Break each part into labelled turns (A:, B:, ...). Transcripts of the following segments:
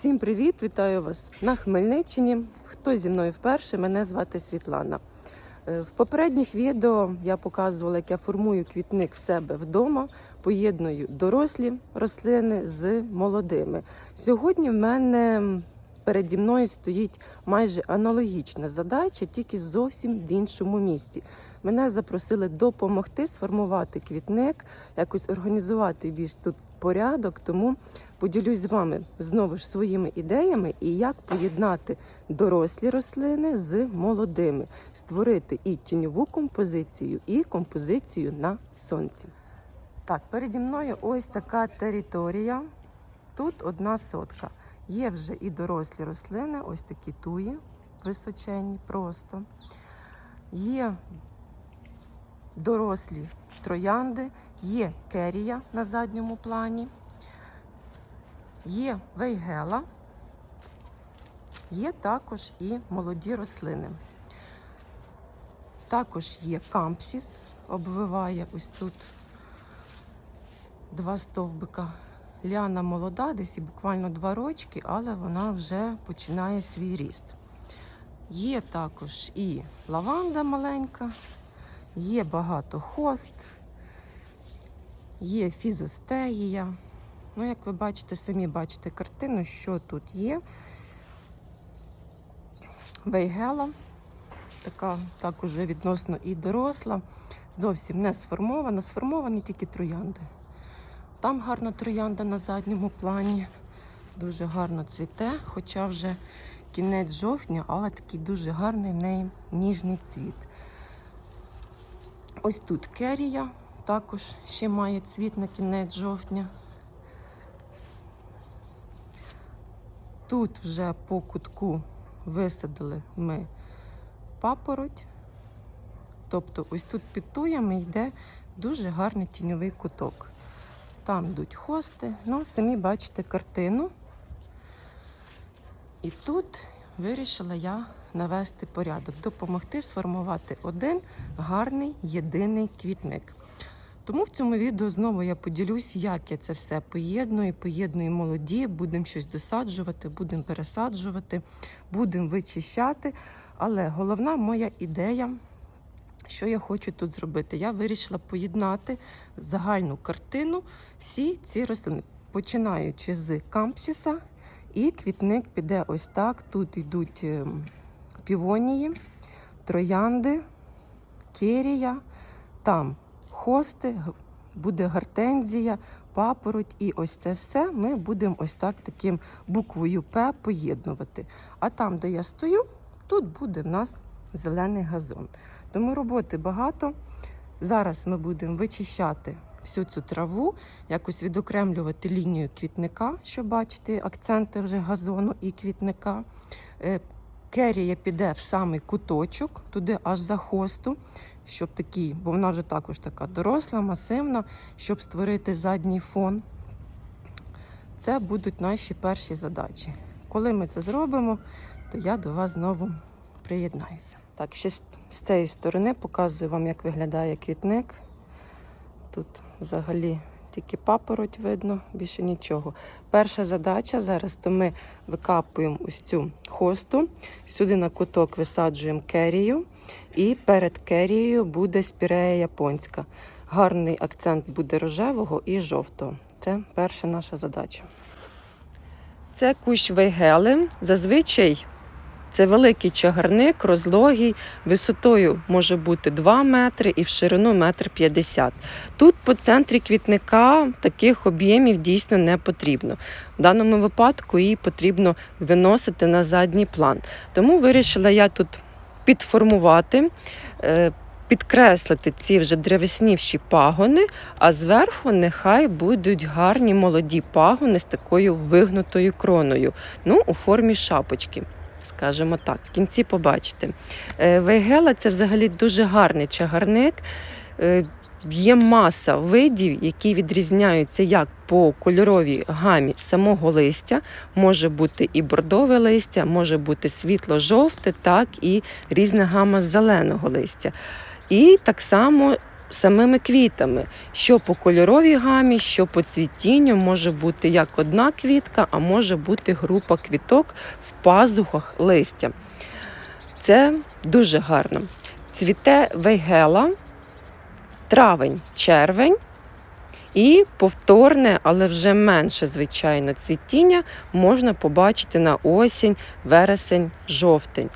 A: Всім привіт! Вітаю вас на Хмельниччині. Хто зі мною вперше? Мене звати Світлана. Е, В попередніх відео я показувала, як я формую квітник в себе вдома, поєдную дорослі рослини з молодими. Сьогодні в мене переді мною стоїть майже аналогічна задача, тільки зовсім в іншому місці. Мене запросили допомогти сформувати квітник, якось організувати більш тут порядок, тому поділюсь з вами знову ж своїми ідеями і як поєднати дорослі рослини з молодими, створити і тіньову композицію, і композицію на сонці. Так, переді мною ось така територія. Тут одна сотка. Є вже і дорослі рослини, ось такі туї височені просто. Є дорослі троянди, є керія на задньому плані, є вейгела, є також і молоді рослини. Також є кампсіс, обвиває ось тут два стовбика. Ліана молода, десь і буквально два рочки, але вона вже починає свій ріст. Є також і лаванда маленька, є багато хост, є фізостегія. Ну, як ви бачите, самі бачите картину, що тут є. Вейгела, така так уже відносно і доросла, зовсім не сформована. Сформовані тільки троянди. Там гарна троянда на задньому плані. Дуже гарно цвіте, хоча вже кінець жовтня, але такий дуже гарний неї ніжний цвіт. Ось тут керія, також ще має цвіт на кінець жовтня. Тут вже по кутку висадили ми папороть. Тобто ось тут під туями йде дуже гарний тіньовий куток. Там йдуть хости, ну, самі бачите картину. І тут вирішила я навести порядок, допомогти сформувати один гарний єдиний квітник. Тому в цьому відео знову я поділюсь, як я це все поєдную, поєдную молоді, будемо щось досаджувати, будемо пересаджувати, будемо вичищати. Але головна моя ідея, що я хочу тут зробити, я вирішила поєднати загальну картину всі ці рослини, починаючи з кампсіса, і квітник піде ось так. Тут йдуть ем, півонії, троянди, керія, там хости, буде гортензія, папороть. І ось це все ми будемо ось так таким буквою П поєднувати. А там, де я стою, тут буде в нас зелений газон. Тому роботи багато. Зараз ми будемо вичищати всю цю траву, якось відокремлювати лінію квітника, щоб бачити акценти вже газону і квітника. Керія піде в самий куточок, туди аж за хосту, щоб такий, бо вона вже також така доросла, масивна, щоб створити задній фон. Це будуть наші перші задачі. Коли ми це зробимо, то я до вас знову приєднаюся. Так, ще з цієї сторони показую вам, як виглядає квітник. Тут взагалі тільки папороть видно, більше нічого. Перша задача зараз то ми викапуємо ось цю хосту, сюди на куток висаджуємо керію, і перед керією буде спірея японська. Гарний акцент буде рожевого і жовтого. Це перша наша задача. Це кущ вейгели. Зазвичай це великий чагарник, розлогий, висотою може бути 2 метри і в ширину метр 50. Тут по центрі квітника таких об'ємів дійсно не потрібно. В даному випадку її потрібно виносити на задній план. Тому вирішила я тут підформувати, е, підкреслити ці вже древеснівші пагони, а зверху нехай будуть гарні молоді пагони з такою вигнутою кроною, ну, у формі шапочки скажімо так. В кінці побачите. Е, Вейгела це взагалі дуже гарний чагарник. Е, Є маса видів, які відрізняються як по кольоровій гамі самого листя. Може бути і бордове листя, може бути світло-жовте, так і різна гама зеленого листя. І так само самими квітами. Що по кольоровій гамі, що по цвітінню може бути як одна квітка, а може бути група квіток пазухах листя. Це дуже гарно. Цвіте вейгела, травень, червень. І повторне, але вже менше, звичайно, цвітіння можна побачити на осінь, вересень, жовтень.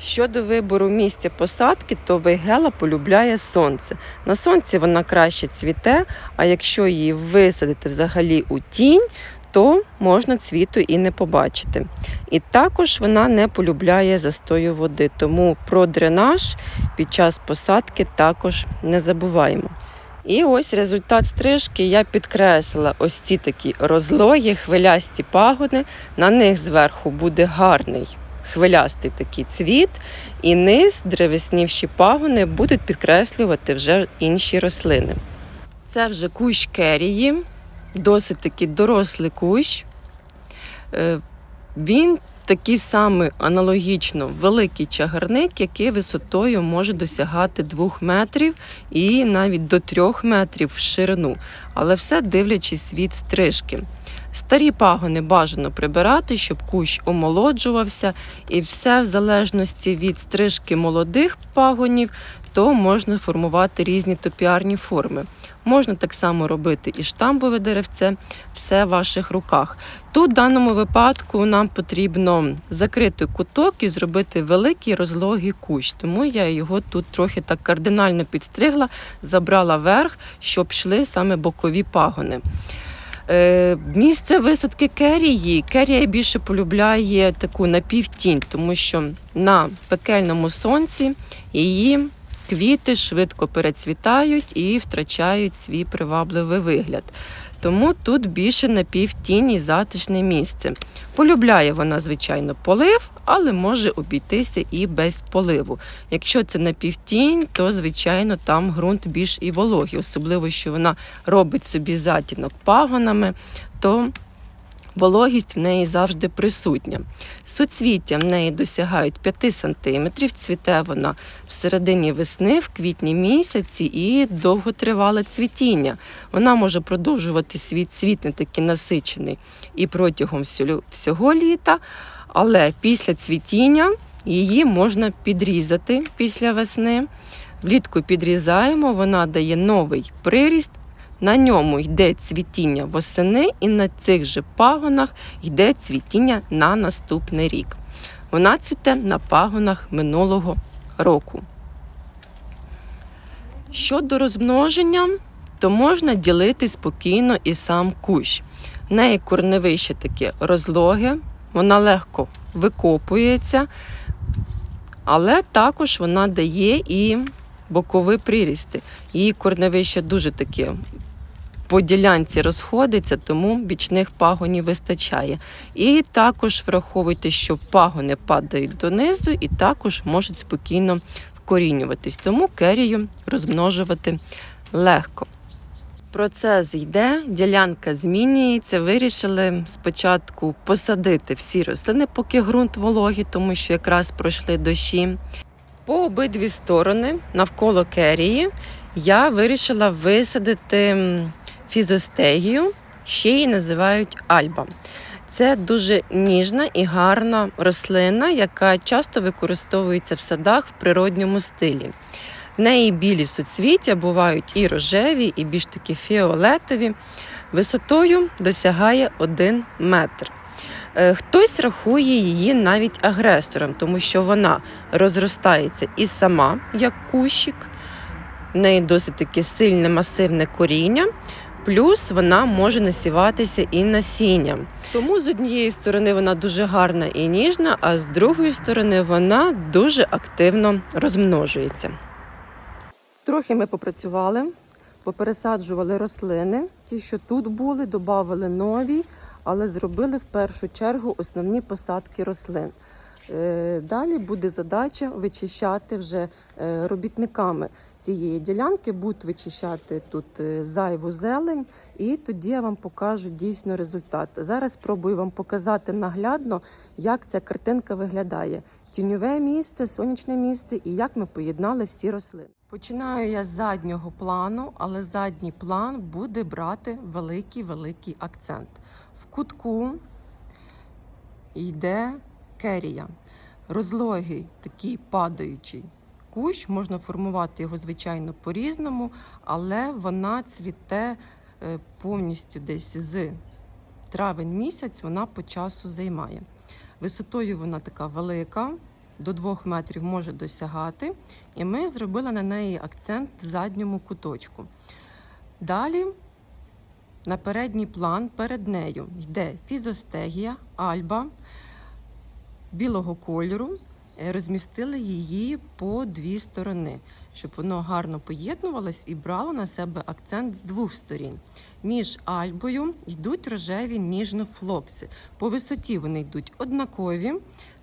A: Щодо вибору місця посадки, то вейгела полюбляє сонце. На сонці вона краще цвіте, а якщо її висадити взагалі у тінь, то можна цвіту і не побачити. І також вона не полюбляє застою води, тому про дренаж під час посадки також не забуваємо. І ось результат стрижки я підкреслила ось ці такі розлогі, хвилясті пагони. На них зверху буде гарний хвилястий такий цвіт, і низ древеснівші пагони будуть підкреслювати вже інші рослини. Це вже кущ керії, досить такий дорослий кущ. Е, Він такий самий аналогічно великий чагарник, який висотою може досягати 2 метрів і навіть до 3 метрів в ширину, але все дивлячись від стрижки. Старі пагони бажано прибирати, щоб кущ омолоджувався, і все в залежності від стрижки молодих пагонів, то можна формувати різні топіарні форми. Можна так само робити і штамбове деревце, все в ваших руках. Тут в даному випадку нам потрібно закрити куток і зробити великий розлогий кущ. Тому я його тут трохи так кардинально підстригла, забрала верх, щоб йшли саме бокові пагони. Е, Місце висадки керії. Керія більше полюбляє таку напівтінь, тому що на пекельному сонці її квіти швидко перецвітають і втрачають свій привабливий вигляд. Тому тут більше напівтінь і затишне місце. Полюбляє вона, звичайно, полив, але може обійтися і без поливу. Якщо це напівтінь, то звичайно там ґрунт більш і вологий, особливо що вона робить собі затінок пагонами, то вологість в неї завжди присутня. Суцвіття в неї досягають 5 см, цвіте вона в середині весни, в квітні місяці і довготривале цвітіння. Вона може продовжувати свій цвіт не такий насичений і протягом всього літа, але після цвітіння її можна підрізати після весни. Влітку підрізаємо, вона дає новий приріст. На ньому йде цвітіння восени, і на цих же пагонах йде цвітіння на наступний рік. Вона цвіте на пагонах минулого року. Щодо розмноження, то можна ділити спокійно і сам кущ. В неї корневище таке розлоге, вона легко викопується, але також вона дає і бокові прирісти. Її корневище дуже таке по ділянці розходиться, тому бічних пагонів вистачає. І також враховуйте, що пагони падають донизу і також можуть спокійно вкорінюватись. Тому керію розмножувати легко. Процес йде, ділянка змінюється. Вирішили спочатку посадити всі рослини, поки ґрунт вологий, тому що якраз пройшли дощі. По обидві сторони навколо керії я вирішила висадити фізостегію, ще її називають альба. Це дуже ніжна і гарна рослина, яка часто використовується в садах в природньому стилі. В неї білі суцвіття бувають і рожеві, і більш такі фіолетові. Висотою досягає 1 метр. Е, Хтось рахує її навіть агресором, тому що вона розростається і сама, як кущик. В неї досить таке сильне масивне коріння, плюс вона може насіватися і насінням. Тому з однієї сторони вона дуже гарна і ніжна, а з другої сторони вона дуже активно розмножується. Трохи ми попрацювали, попересаджували рослини, ті, що тут були, додали нові, але зробили в першу чергу основні посадки рослин. Е, Далі буде задача вичищати вже е, робітниками цієї ділянки, будуть вичищати тут е, зайву зелень, і тоді я вам покажу дійсно результат. Зараз спробую вам показати наглядно, як ця картинка виглядає. Тіньове місце, сонячне місце і як ми поєднали всі рослини. Починаю я з заднього плану, але задній план буде брати великий-великий акцент. В кутку йде керія. Розлогий, такий падаючий кущ. Можна формувати його, звичайно, по-різному, але вона цвіте е, повністю десь з травень місяць, вона по часу займає. Висотою вона така велика, до 2 метрів може досягати. І ми зробили на неї акцент в задньому куточку. Далі на передній план перед нею йде фізостегія, альба білого кольору. Е, Розмістили її по дві сторони, щоб воно гарно поєднувалось і брало на себе акцент з двох сторін. Між альбою йдуть рожеві ніжно-флокси. По висоті вони йдуть однакові,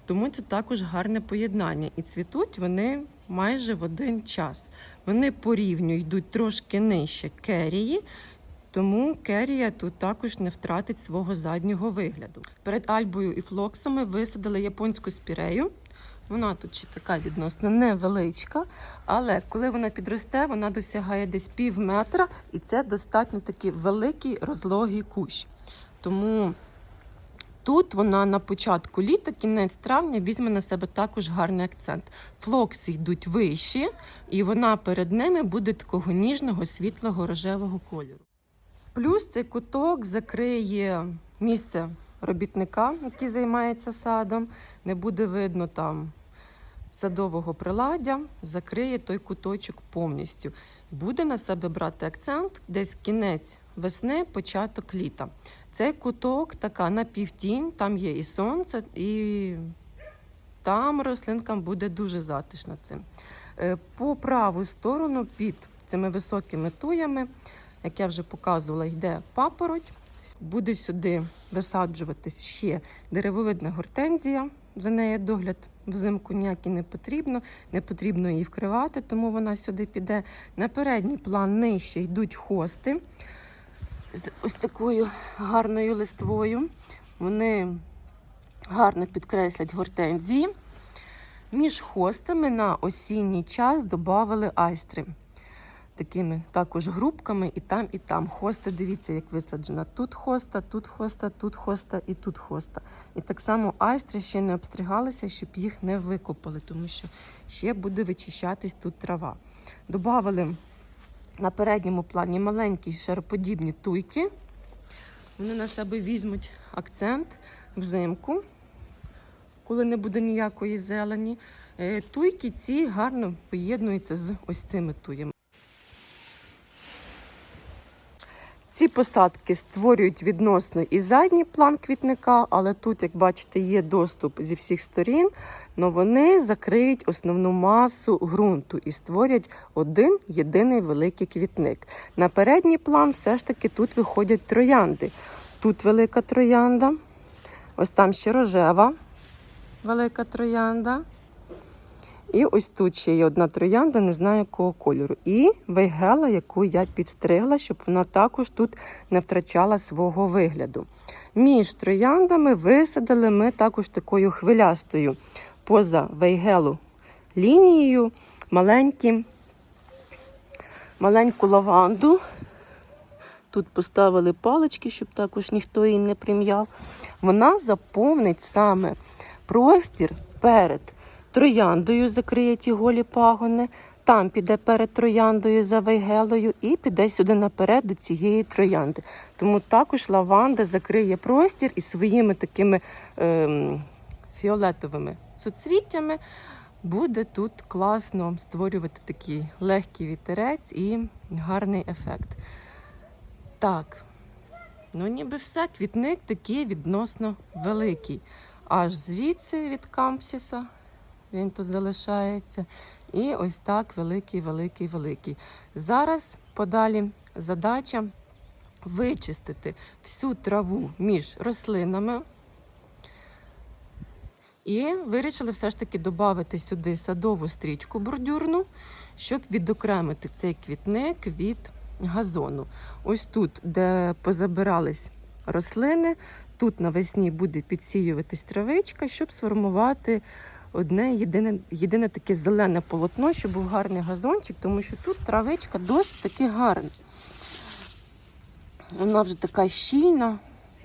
A: тому це також гарне поєднання. І цвітуть вони майже в один час. Вони по рівню йдуть трошки нижче керії, тому керія тут також не втратить свого заднього вигляду. Перед альбою і флоксами висадили японську спірею. Вона тут ще така відносно невеличка, але коли вона підросте, вона досягає десь пів метра, і це достатньо такий великий розлогий кущ. Тому тут вона на початку літа, кінець травня, візьме на себе також гарний акцент. Флокси йдуть вищі, і вона перед ними буде такого ніжного світлого рожевого кольору. Плюс цей куток закриє місце робітника, який займається садом. Не буде видно там садового приладдя, закриє той куточок повністю. Буде на себе брати акцент десь кінець весни, початок літа. Цей куток така напівтінь, там є і сонце, і там рослинкам буде дуже затишно цим. Е, По праву сторону під цими високими туями, як я вже показувала, йде папороть. Буде сюди висаджуватись ще деревовидна гортензія. За нею догляд взимку ніякі не потрібно, не потрібно її вкривати, тому вона сюди піде. На передній план нижче йдуть хости з ось такою гарною листвою. Вони гарно підкреслять гортензії. Між хостами на осінній час додали айстри. Такими також грубками і там, і там. Хоста, дивіться, як висаджена. Тут хоста, тут хоста, тут хоста і тут хоста. І так само айстри ще не обстрігалися, щоб їх не викопали, тому що ще буде вичищатись тут трава. Добавили на передньому плані маленькі шароподібні туйки. Вони на себе візьмуть акцент взимку, коли не буде ніякої зелені. Е, Туйки ці гарно поєднуються з ось цими туями. Ці посадки створюють відносно і задній план квітника, але тут, як бачите, є доступ зі всіх сторін, але вони закриють основну масу ґрунту і створять один єдиний великий квітник. На передній план все ж таки тут виходять троянди. Тут велика троянда, ось там ще рожева велика троянда. І ось тут ще є одна троянда, не знаю якого кольору. І вейгела, яку я підстригла, щоб вона також тут не втрачала свого вигляду. Між трояндами висадили ми також такою хвилястою поза вейгелу лінією маленькі, маленьку лаванду. Тут поставили палички, щоб також ніхто її не прим'яв. Вона заповнить саме простір перед трояндою закриє ті голі пагони, там піде перед трояндою за вейгелою і піде сюди наперед до цієї троянди. Тому також лаванда закриє простір і своїми такими ем, фіолетовими соцвіттями буде тут класно створювати такий легкий вітерець і гарний ефект. Так, ну ніби все. Квітник такий відносно великий. Аж звідси від кампсіса він тут залишається. І ось так великий, великий, великий. Зараз подалі задача вичистити всю траву між рослинами. І вирішили все ж таки додати сюди садову стрічку бордюрну, щоб відокремити цей квітник від газону. Ось тут, де позабирались рослини, тут навесні буде підсіюватись травичка, щоб сформувати одне єдине, єдине таке зелене полотно, щоб був гарний газончик, тому що тут травичка досить таки гарна. Вона вже така щільна.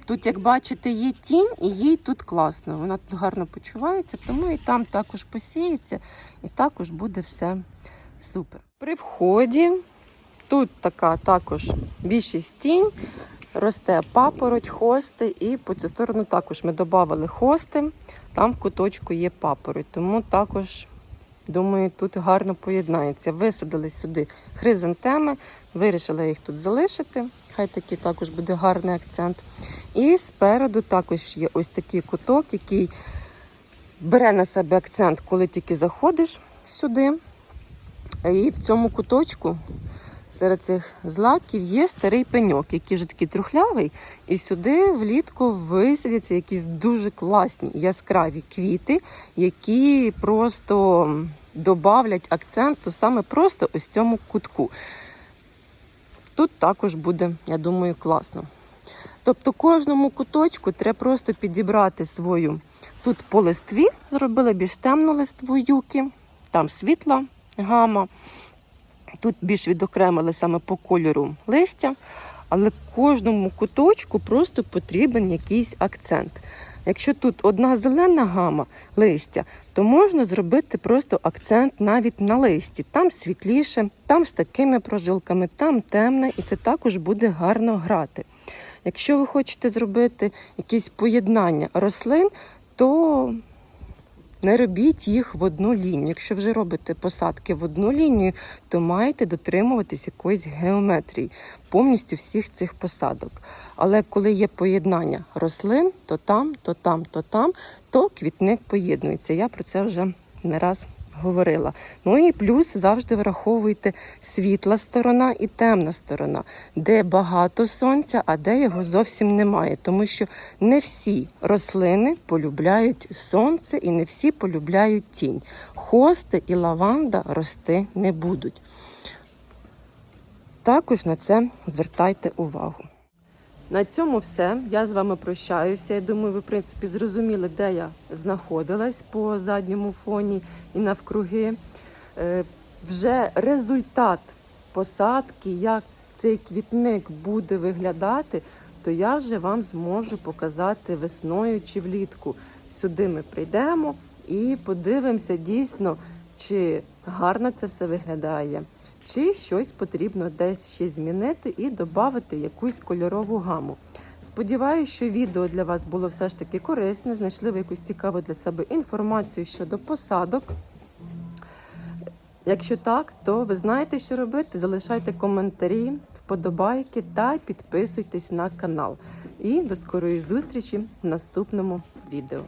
A: Тут, як бачите, є тінь, і їй тут класно. Вона тут гарно почувається, тому і там також посіється, і також буде все супер. При вході тут така також більшість тінь, росте папороть, хости, і по цю сторону також ми додали хости. Там в куточку є папороть, тому також, думаю, тут гарно поєднається. Висадили сюди хризантеми, вирішила їх тут залишити. Хай такий також буде гарний акцент. І спереду також є ось такий куток, який бере на себе акцент, коли тільки заходиш сюди. І в цьому куточку серед цих злаків є старий пеньок, який вже такий трухлявий. І сюди влітку висадяться якісь дуже класні яскраві квіти, які просто добавлять акценту саме просто ось цьому кутку. Тут також буде, я думаю, класно. Тобто кожному куточку треба просто підібрати свою. Тут по листві зробили більш темну листву юки, там світла гама. Тут більш відокремили саме по кольору листя, але кожному куточку просто потрібен якийсь акцент. Якщо тут одна зелена гама листя, то можна зробити просто акцент навіть на листі. Там світліше, там з такими прожилками, там темне, і це також буде гарно грати. Якщо ви хочете зробити якісь поєднання рослин, то не робіть їх в одну лінію. Якщо вже робите посадки в одну лінію, то маєте дотримуватись якоїсь геометрії повністю всіх цих посадок. Але коли є поєднання рослин, то там, то там, то там, то квітник поєднується. Я про це вже не раз говорила. Ну і плюс завжди враховуйте світла сторона і темна сторона, де багато сонця, а де його зовсім немає. Тому що не всі рослини полюбляють сонце і не всі полюбляють тінь. Хости і лаванда рости не будуть. Також на це звертайте увагу. На цьому все. Я з вами прощаюся. Я думаю, ви в принципі зрозуміли, де я знаходилась по задньому фоні і навкруги. Е, Вже результат посадки, як цей квітник буде виглядати, то я вже вам зможу показати весною чи влітку. Сюди ми прийдемо і подивимося дійсно, чи гарно це все виглядає, чи щось потрібно десь ще змінити і додати якусь кольорову гаму. Сподіваюся, що відео для вас було все ж таки корисне, знайшли ви якусь цікаву для себе інформацію щодо посадок. Якщо так, то ви знаєте, що робити. Залишайте коментарі, вподобайки та підписуйтесь на канал. І до скорої зустрічі в наступному відео.